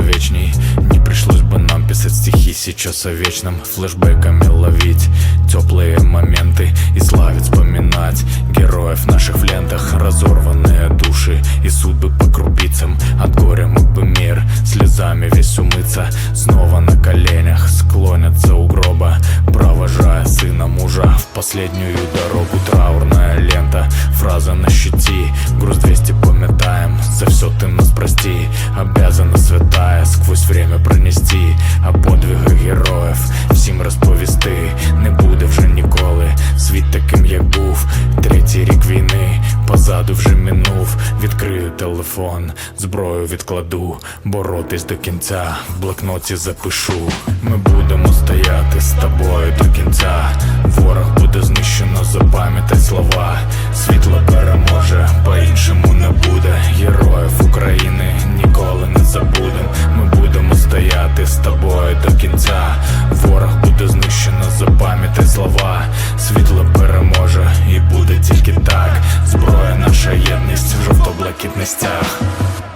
человечней. Не пришлось бы нам писать стихи сейчас о вечном Флэшбэками ловить теплые моменты И славить, вспоминать героев наших в лентах Разорванные души и судьбы по крупицам. От горя мог бы мир слезами весь умыться. Снова на коленях склонятся у гроба Провожая сына мужа. В последнюю дорогу Траурная лента, фраза на щити Груз 200 пометаем, за подвиги героїв. Всім розповісти Не буде вже ніколи. Світ таким, як був. Третій рік війни позаду вже минув. Відкрию телефон, зброю відкладу. Боротись до кінця, в блокноті запишу. Ми будемо стояти з тобою Ticketmaster.